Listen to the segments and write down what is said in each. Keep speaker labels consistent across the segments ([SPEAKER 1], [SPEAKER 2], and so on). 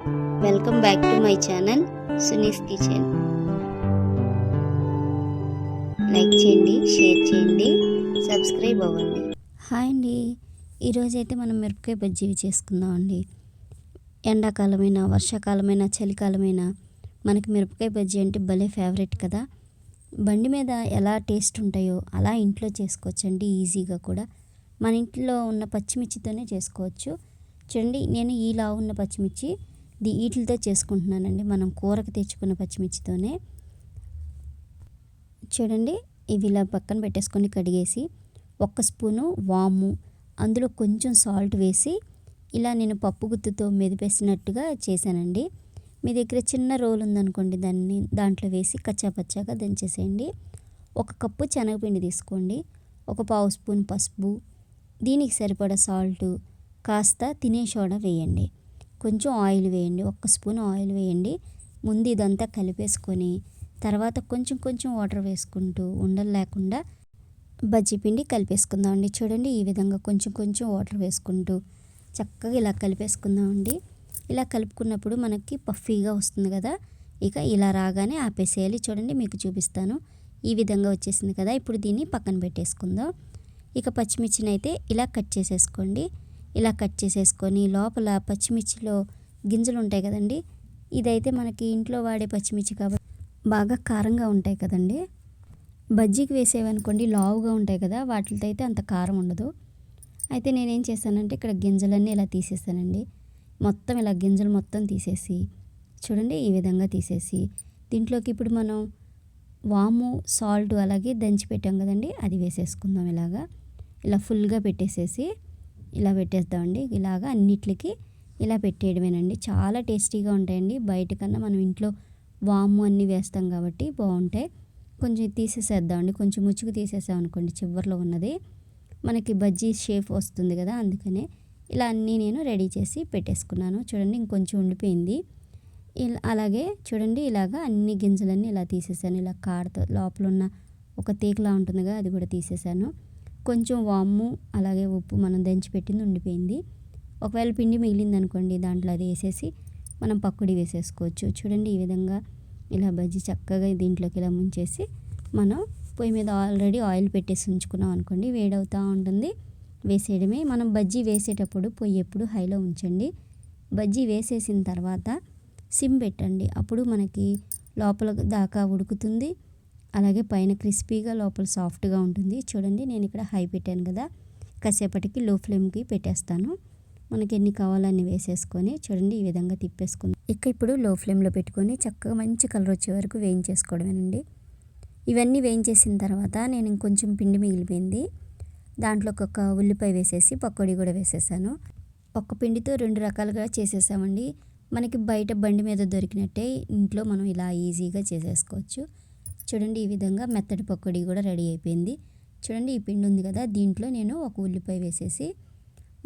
[SPEAKER 1] Welcome back to my channel Suni's kitchen like చేయండి share చేయండి subscribe అవ్వండి. Hi అండి. ఈరోజైతే మనం మిరపకాయ బజ్జీవి చేసుకుందాం అండి ఎండాకాలమైన వర్షాకాలమైన చలికాలమైన మనకి మిరపకాయ బజ్జీ అంటే భలే ఫేవరెట్ కదా. బండి మీద ఎలా టేస్ట్ ఉంటాయో అలా ఇంట్లో చేసుకోవచ్చండి ఈజీగా కూడా. మన ఇంట్లో ఉన్న పచ్చిమిర్చితోనే చేసుకోవచ్చు. చూడండి నేను ఇలా ఉన్న పచ్చిమిర్చి వీటితో చేసుకుంటున్నానండి. మనం కూరకు తెచ్చుకున్న పచ్చిమిర్చితోనే. చూడండి ఇవి ఇలా పక్కన పెట్టేసుకొని కడిగేసి ఒక్క స్పూను వాము అందులో కొంచెం సాల్ట్ వేసి ఇలా నేను పప్పు గుత్తుతో మెదిపేసినట్టుగా చేశానండి. మీ దగ్గర చిన్న రోల్ ఉందనుకోండి దాన్ని దాంట్లో వేసి కచ్చాపచ్చాగా దంచేసేయండి. ఒక కప్పు శనగపిండి తీసుకోండి. ఒక పావు స్పూన్ పసుపు. దీనికి సరిపడా సాల్ట్. కాస్త తినే సోడా వేయండి. కొంచెం ఆయిల్ వేయండి ఒక్క స్పూన్ ఆయిల్ వేయండి. ముందు ఇదంతా కలిపేసుకొని తర్వాత కొంచెం కొంచెం వాటర్ వేసుకుంటూ ఉండలు లేకుండా బజ్జీ పిండి కలిపేసుకుందామండి. చూడండి ఈ విధంగా కొంచెం కొంచెం వాటర్ వేసుకుంటూ చక్కగా ఇలా కలిపేసుకుందామండి. ఇలా కలుపుకున్నప్పుడు మనకి పఫీగా వస్తుంది కదా. ఇక ఇలా రాగానే ఆపేసేయాలి. చూడండి మీకు చూపిస్తాను. ఈ విధంగా వచ్చేసింది కదా. ఇప్పుడు దీన్ని పక్కన పెట్టేసుకుందాం. ఇక పచ్చిమిర్చిని అయితే ఇలా కట్ చేసేసుకోండి. ఇలా కట్ చేసేసుకొని లోపల పచ్చిమిర్చిలో గింజలు ఉంటాయి కదండి. ఇదైతే మనకి ఇంట్లో వాడే పచ్చిమిర్చి కాబట్టి బాగా కారంగా ఉంటాయి కదండి. బజ్జీకి వేసేవనుకోండి లావుగా ఉంటాయి కదా వాటితో అయితే అంత కారం ఉండదు. అయితే నేనేం చేశానంటే ఇక్కడ గింజలన్నీ ఇలా తీసేసానండి మొత్తం ఇలా గింజలు మొత్తం తీసేసి చూడండి ఈ విధంగా తీసేసి దీంట్లోకి ఇప్పుడు మనం వాము సాల్ట్ అలాగే దంచి పెట్టాం కదండి అది వేసేసుకుందాం ఇలాగా. ఇలా ఫుల్గా పెట్టేసేసి ఇలా పెట్టేద్దామండి. ఇలాగా అన్నిటికి ఇలా పెట్టేయడమేనండి. చాలా టేస్టీగా ఉంటాయండి. బయట కన్నా మనం ఇంట్లో వాము అన్నీ వేస్తాం కాబట్టి బాగుంటాయి. కొంచెం తీసేసేద్దామండి. కొంచెం ముచ్చుకు తీసేసాం అనుకోండి చివరిలో ఉన్నది. మనకి బజ్జీ షేప్ వస్తుంది కదా అందుకనే ఇలా అన్నీ నేను రెడీ చేసి పెట్టేసుకున్నాను. చూడండి ఇంకొంచెం ఉండిపోయింది. ఇలా అలాగే చూడండి ఇలాగా అన్ని గింజలన్నీ ఇలా తీసేసాను. ఇలా కాడతో లోపల ఉన్న ఒక తీగలా ఉంటుంది కదా అది కూడా తీసేసాను. కొంచెం వాము అలాగే ఉప్పు మనం దంచి పెట్టింది ఉండిపోయింది. ఒకవేళ పిండి మిగిలింది అనుకోండి దాంట్లో అది వేసేసి మనం పక్కుడి వేసేసుకోవచ్చు. చూడండి ఈ విధంగా ఇలా బజ్జీ చక్కగా దీంట్లోకి ఇలా ముంచేసి మనం పొయ్యి మీద ఆల్రెడీ ఆయిల్ పెట్టేసి ఉంచుకున్నాం అనుకోండి వేడవుతూ ఉంటుంది. వేసేయడమే మనం బజ్జీ వేసేటప్పుడు పొయ్యి ఎప్పుడు హైలో ఉంచండి. బజ్జీ వేసేసిన తర్వాత సిమ్ పెట్టండి. అప్పుడు మనకి లోపల దాకా ఉడుకుతుంది. అలాగే పైన క్రిస్పీగా లోపల సాఫ్ట్గా ఉంటుంది. చూడండి నేను ఇక్కడ హై పెట్టాను కదా. కాసేపటికి లో ఫ్లేమ్కి పెట్టేస్తాను. మనకి ఎన్ని కావాలన్నీ వేసేసుకొని చూడండి ఈ విధంగా తిప్పేసుకుంది. ఇక ఇప్పుడు లో ఫ్లేమ్లో పెట్టుకొని చక్కగా మంచి కలర్ వచ్చే వరకు వేయించేసుకోవడమేనండి. ఇవన్నీ వేయించేసిన తర్వాత నేను ఇంకొంచెం పిండి మిగిలిపోయింది. దాంట్లో ఒక ఉల్లిపాయ వేసేసి పకోడీ కూడా వేసేసాను. ఒక్క పిండితో రెండు రకాలుగా చేసేసామండి. మనకి బయట బండి మీద దొరికినట్టే ఇంట్లో మనం ఇలా ఈజీగా చేసేసుకోవచ్చు. చూడండి ఈ విధంగా మెత్తటి పకోడీ కూడా రెడీ అయిపోయింది. చూడండి ఈ పిండి ఉంది కదా దీంట్లో నేను ఒక ఉల్లిపాయ వేసేసి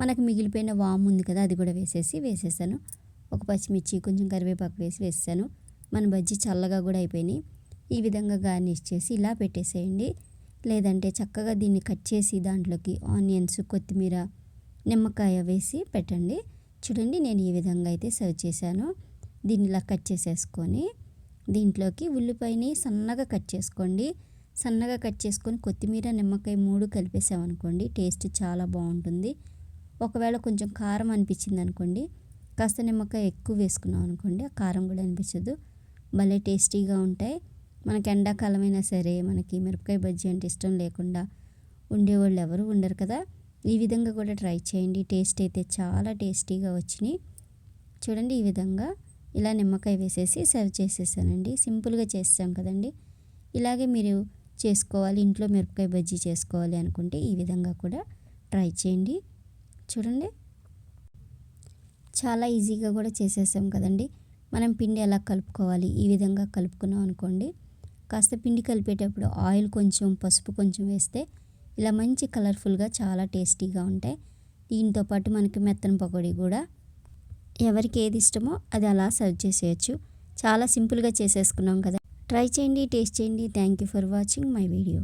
[SPEAKER 1] మనకు మిగిలిపోయిన వాము ఉంది కదా అది కూడా వేసేసి వేసేసాను ఒక పచ్చిమిర్చి కొంచెం కరివేపాకు వేసి వేసాను మన బజ్జీ చల్లగా కూడా అయిపోయినాయి. ఈ విధంగా గార్నిష్ చేసి ఇలా పెట్టేసేయండి. లేదంటే చక్కగా దీన్ని కట్ చేసి దాంట్లోకి ఆనియన్స్ కొత్తిమీర నిమ్మకాయ వేసి పెట్టండి. చూడండి నేను ఈ విధంగా అయితే సర్వ్ చేశాను. దీన్ని ఇలా కట్ చేసేసుకొని దీంట్లోకి ఉల్లిపాయని సన్నగా కట్ చేసుకోండి. సన్నగా కట్ చేసుకొని కొత్తిమీర నిమ్మకాయ మూడు కలిపేసామనుకోండి టేస్ట్ చాలా బాగుంటుంది. ఒకవేళ కొంచెం కారం అనిపించింది అనుకోండి కాస్త నిమ్మకాయ ఎక్కువ వేసుకున్నాం అనుకోండి ఆ కారం కూడా అనిపించదు. భలే టేస్టీగా ఉంటాయి. మనకి ఎండాకాలమైనా సరే మనకి మిరపకాయ బజ్జీ అంటే ఇష్టం లేకుండా ఉండేవాళ్ళు ఎవరు ఉండరు కదా. ఈ విధంగా కూడా ట్రై చేయండి. టేస్ట్ అయితే చాలా టేస్టీగా వచ్చినాయి. చూడండి ఈ విధంగా ఇలా నిమ్మకాయ వేసేసి సర్వ్ చేసేసానండి. సింపుల్గా చేసాం కదండి. ఇలాగే మీరు చేసుకోవాలి ఇంట్లో మిరపకాయ బజ్జీ చేసుకోవాలి అనుకుంటే ఈ విధంగా కూడా ట్రై చేయండి. చూడండి. చాలా ఈజీగా కూడా చేసేసాం కదండి. మనం పిండి ఎలా కలుపుకోవాలి ఈ విధంగా కలుపుకున్నాం అనుకోండి. కాస్త పిండి కలిపేటప్పుడు ఆయిల్ కొంచెం పసుపు కొంచెం వేస్తే ఇలా మంచి కలర్ఫుల్గా చాలా టేస్టీగా ఉంటాయి. దీంతో పాటు మనకి మెత్తన పకోడీ కూడా ఎవరికి ఏది ఇష్టమో అది అలా సర్వ్ చేసేయచ్చు. చాలా సింపుల్గా చేసేసుకున్నాం కదా. ట్రై చేయండి టేస్ట్ చేయండి. Thank you for watching my video.